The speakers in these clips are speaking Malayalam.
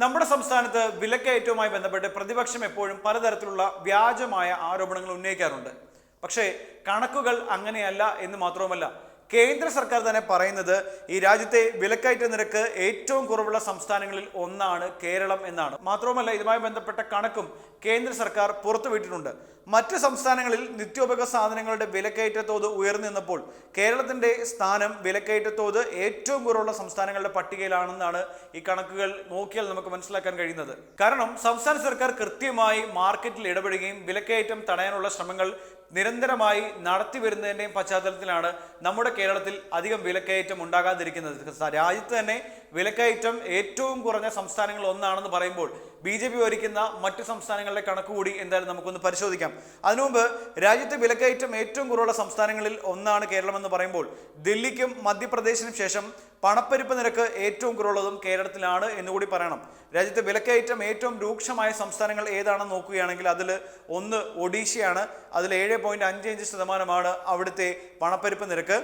നമ്മുടെ സംസ്ഥാനത്ത് വിലക്കയറ്റവുമായി ബന്ധപ്പെട്ട് പ്രതിപക്ഷം എപ്പോഴും പലതരത്തിലുള്ള വ്യാജമായ ആരോപണങ്ങൾ ഉന്നയിക്കാറുണ്ട്. പക്ഷേ കണക്കുകൾ അങ്ങനെയല്ല എന്ന് മാത്രവുമല്ല കേന്ദ്ര സർക്കാർ തന്നെ പറയുന്നത് ഈ രാജ്യത്തെ വിലക്കയറ്റ നിരക്ക് ഏറ്റവും കുറവുള്ള സംസ്ഥാനങ്ങളിൽ ഒന്നാണ് കേരളം എന്നാണ്. മാത്രവുമല്ല ഇതുമായി ബന്ധപ്പെട്ട കണക്കും കേന്ദ്ര സർക്കാർ പുറത്തുവിട്ടിട്ടുണ്ട്. മറ്റ് സംസ്ഥാനങ്ങളിൽ നിത്യോപയോഗ സാധനങ്ങളുടെ വിലക്കയറ്റ തോത് ഉയർന്നു നിന്നപ്പോൾ കേരളത്തിന്റെ സ്ഥാനം വിലക്കയറ്റ തോത് ഏറ്റവും കുറവുള്ള സംസ്ഥാനങ്ങളുടെ പട്ടികയിലാണെന്നാണ് ഈ കണക്കുകൾ നോക്കിയാൽ നമുക്ക് മനസ്സിലാക്കാൻ കഴിയുന്നത്. കാരണം സംസ്ഥാന സർക്കാർ കൃത്യമായി മാർക്കറ്റിൽ ഇടപെടുകയും വിലക്കയറ്റം തടയാനുള്ള ശ്രമങ്ങൾ നിരന്തരമായി നടത്തി വരുന്നതിന്റെയും പശ്ചാത്തലത്തിലാണ് നമ്മുടെ കേരളത്തിൽ അധികം വിലക്കയറ്റം ഉണ്ടാകാതിരിക്കുന്നത്. രാജ്യത്ത് തന്നെ വിലക്കയറ്റം ഏറ്റവും കുറഞ്ഞ സംസ്ഥാനങ്ങൾ ഒന്നാണെന്ന് പറയുമ്പോൾ ബി ജെ പി ഭരിക്കുന്ന മറ്റ് സംസ്ഥാനങ്ങളിലെ കണക്ക് കൂടി എന്തായാലും നമുക്കൊന്ന് പരിശോധിക്കാം. അതിനുമുമ്പ് രാജ്യത്തെ വിലക്കയറ്റം ഏറ്റവും കുറവുള്ള സംസ്ഥാനങ്ങളിൽ ഒന്നാണ് കേരളം എന്ന് പറയുമ്പോൾ ദില്ലിക്കും മധ്യപ്രദേശിനും ശേഷം പണപ്പെരുപ്പ് നിരക്ക് ഏറ്റവും കുറവുള്ളതും കേരളത്തിലാണ് എന്നുകൂടി പറയണം. രാജ്യത്തെ വിലക്കയറ്റം ഏറ്റവും രൂക്ഷമായ സംസ്ഥാനങ്ങൾ ഏതാണെന്ന് നോക്കുകയാണെങ്കിൽ അതിൽ ഒന്ന് ഒഡീഷയാണ്. അതിൽ ഏഴ് പോയിന്റ് അഞ്ച് അഞ്ച് ശതമാനമാണ് അവിടുത്തെ പണപ്പെരുപ്പ് നിരക്ക്.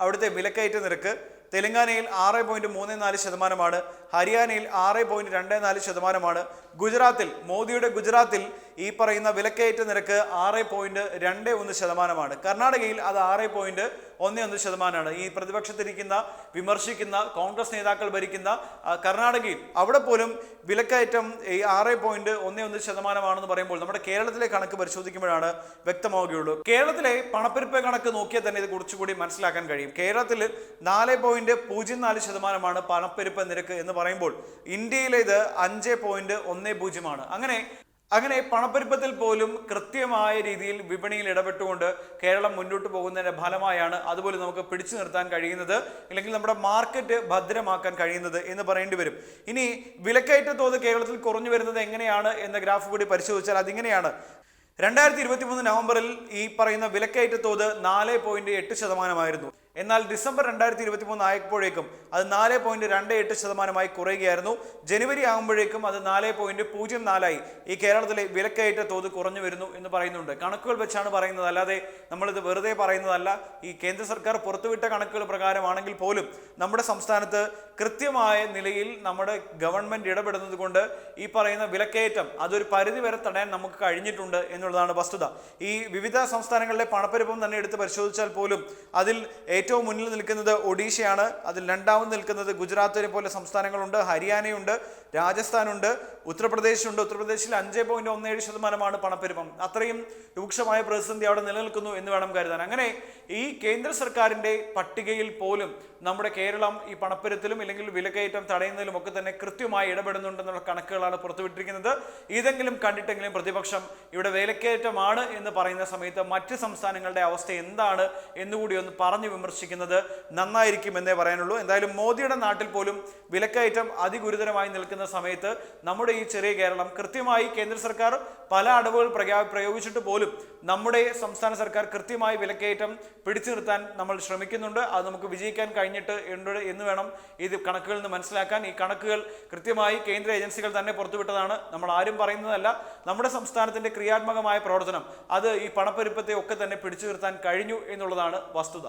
അവിടുത്തെ വിലക്കയറ്റ നിരക്ക്. തെലങ്കാനയിൽ ആറ് പോയിന്റ് മൂന്ന് നാല് ശതമാനമാണ് ഹരിയാനയിൽ ആറ് പോയിന്റ് രണ്ട് നാല് ശതമാനമാണ്. ഗുജറാത്തിൽ മോദിയുടെ ഗുജറാത്തിൽ ഈ പറയുന്ന വിലക്കയറ്റ നിരക്ക് ആറ് പോയിന്റ് രണ്ട് ഒന്ന് ശതമാനമാണ്. കർണാടകയിൽ അത് ആറ് പോയിന്റ് ഒന്ന് ഒന്ന് ശതമാനമാണ്. ഈ പ്രതിപക്ഷത്തിരിക്കുന്ന വിമർശിക്കുന്ന കോൺഗ്രസ് നേതാക്കൾ ഭരിക്കുന്ന കർണാടകയിൽ അവിടെ പോലും വിലക്കയറ്റം ഈ ആറ് പോയിന്റ് ഒന്ന് ഒന്ന് ശതമാനമാണെന്ന് പറയുമ്പോൾ നമ്മുടെ കേരളത്തിലെ കണക്ക് പരിശോധിക്കുമ്പോഴാണ് വ്യക്തമാവുകയുള്ളൂ. കേരളത്തിലെ പണപ്പെരുപ്പ കണക്ക് നോക്കിയാൽ തന്നെ ഇത് കുറച്ചുകൂടി മനസ്സിലാക്കാൻ കഴിയും. കേരളത്തിൽ നാല് പോയിന്റ് പൂജ്യം നാല് ശതമാനമാണ് പണപ്പെരുപ്പ നിരക്ക് എന്ന് പറയുമ്പോൾ ഇന്ത്യയിലേത് അഞ്ച് പോയിന്റ് ഒന്ന് പൂജ്യമാണ്. അങ്ങനെ അങ്ങനെ പണപ്പെരുപ്പത്തിൽ പോലും കൃത്യമായ രീതിയിൽ വിപണിയിൽ ഇടപെട്ടുകൊണ്ട് കേരളം മുന്നോട്ട് പോകുന്നതിന്റെ ഫലമായാണ് അതുപോലെ നമുക്ക് പിടിച്ചു നിർത്താൻ കഴിയുന്നത് അല്ലെങ്കിൽ നമ്മുടെ മാർക്കറ്റ് ഭദ്രമാക്കാൻ കഴിയുന്നത് എന്ന് പറയേണ്ടി വരും. ഇനി വിലക്കയറ്റ തോത് കേരളത്തിൽ കുറഞ്ഞു വരുന്നത് എങ്ങനെയാണ് എന്ന ഗ്രാഫ് കൂടി പരിശോധിച്ചാൽ അതിങ്ങനെയാണ്. രണ്ടായിരത്തി ഇരുപത്തി മൂന്ന് നവംബറിൽ ഈ പറയുന്ന വിലക്കയറ്റ തോത് നാല് പോയിന്റ് എട്ട് ശതമാനമായിരുന്നു. എന്നാൽ ഡിസംബർ രണ്ടായിരത്തി ഇരുപത്തി മൂന്ന് ആയപ്പോഴേക്കും അത് നാല് പോയിന്റ് രണ്ട് എട്ട് ശതമാനമായി കുറയുകയായിരുന്നു. ജനുവരി ആകുമ്പോഴേക്കും അത് നാല് പോയിന്റ് പൂജ്യം നാലായി. ഈ കേരളത്തിലെ വിലക്കയറ്റ തോത് കുറഞ്ഞു വരുന്നു എന്ന് പറയുന്നുണ്ട്. കണക്കുകൾ വെച്ചാണ് പറയുന്നത്. അല്ലാതെ നമ്മളിത് വെറുതെ പറയുന്നതല്ല. ഈ കേന്ദ്ര സർക്കാർ പുറത്തുവിട്ട കണക്കുകൾ പ്രകാരമാണെങ്കിൽ പോലും നമ്മുടെ സംസ്ഥാനത്ത് കൃത്യമായ നിലയിൽ നമ്മുടെ ഗവൺമെന്റ് ഇടപെടുന്നത് കൊണ്ട് ഈ പറയുന്ന വിലക്കയറ്റം അതൊരു പരിധി വരെ തടയാൻ നമുക്ക് കഴിഞ്ഞിട്ടുണ്ട് എന്നുള്ളതാണ് വസ്തുത. ഈ വിവിധ സംസ്ഥാനങ്ങളിലെ പണപ്പെരുപ്പം തന്നെ എടുത്ത് പരിശോധിച്ചാൽ പോലും അതിൽ ഏറ്റവും മുന്നിൽ നിൽക്കുന്നത് ഒഡീഷയാണ്. അതിൽ രണ്ടാമത് നിൽക്കുന്നത് ഗുജറാത്തിനെ പോലെ സംസ്ഥാനങ്ങളുണ്ട്. ഹരിയാനയുണ്ട് രാജസ്ഥാനുണ്ട് ഉത്തർപ്രദേശുണ്ട്. ഉത്തർപ്രദേശിൽ അഞ്ച് പോയിന്റ് ഒന്ന് ഏഴ് ശതമാനമാണ് പണപ്പെരുപ്പം. അത്രയും രൂക്ഷമായ പ്രതിസന്ധി അവിടെ നിലനിൽക്കുന്നു എന്ന് വേണം കരുതാൻ. അങ്ങനെ ഈ കേന്ദ്ര സർക്കാരിന്റെ പട്ടികയിൽ പോലും നമ്മുടെ കേരളം ഈ പണപ്പെരുത്തിലും ഇല്ലെങ്കിൽ വിലക്കയറ്റം തടയുന്നതിലും ഒക്കെ തന്നെ കൃത്യമായി ഇടപെടുന്നുണ്ടെന്നുള്ള കണക്കുകളാണ് പുറത്തുവിട്ടിരിക്കുന്നത്. ഇതെങ്കിലും കണ്ടിട്ടെങ്കിലും പ്രതിപക്ഷം ഇവിടെ വിലക്കയറ്റമാണ് എന്ന് പറയുന്ന സമയത്ത് മറ്റ് സംസ്ഥാനങ്ങളുടെ അവസ്ഥ എന്താണ് എന്നുകൂടി ഒന്ന് പറഞ്ഞു വിമർശിക്കുന്നത് നന്നായിരിക്കും എന്നേ പറയാനുള്ളൂ. എന്തായാലും മോദിയുടെ നാട്ടിൽ പോലും വിലക്കയറ്റം അതിഗുരുതരമായി നിൽക്കുന്ന സമയത്ത് നമ്മുടെ ഈ ചെറിയ കേരളം കൃത്യമായി കേന്ദ്ര സർക്കാർ പല അടവുകൾ പ്രയോഗിച്ചിട്ട് പോലും നമ്മുടെ സംസ്ഥാന സർക്കാർ കൃത്യമായി വിലക്കയറ്റം പിടിച്ചു നിർത്താൻ നമ്മൾ ശ്രമിക്കുന്നുണ്ട്. അത് നമുക്ക് വിജയിക്കാൻ കഴിഞ്ഞിട്ട് ഉണ്ട് എന്ന് വേണം ഇത് കണക്കുകളിൽ നിന്ന് മനസ്സിലാക്കാൻ. ഈ കണക്കുകൾ കൃത്യമായി കേന്ദ്ര ഏജൻസികൾ തന്നെ പുറത്തുവിട്ടതാണ്. നമ്മൾ ആരും പറയുന്നതല്ല. നമ്മുടെ സംസ്ഥാനത്തിന്റെ ക്രിയാത്മകമായ പ്രവർത്തനം അത് ഈ പണപ്പെരുപ്പത്തെ ഒക്കെ തന്നെ പിടിച്ചു നിർത്താൻ കഴിഞ്ഞു എന്നുള്ളതാണ് വസ്തുത.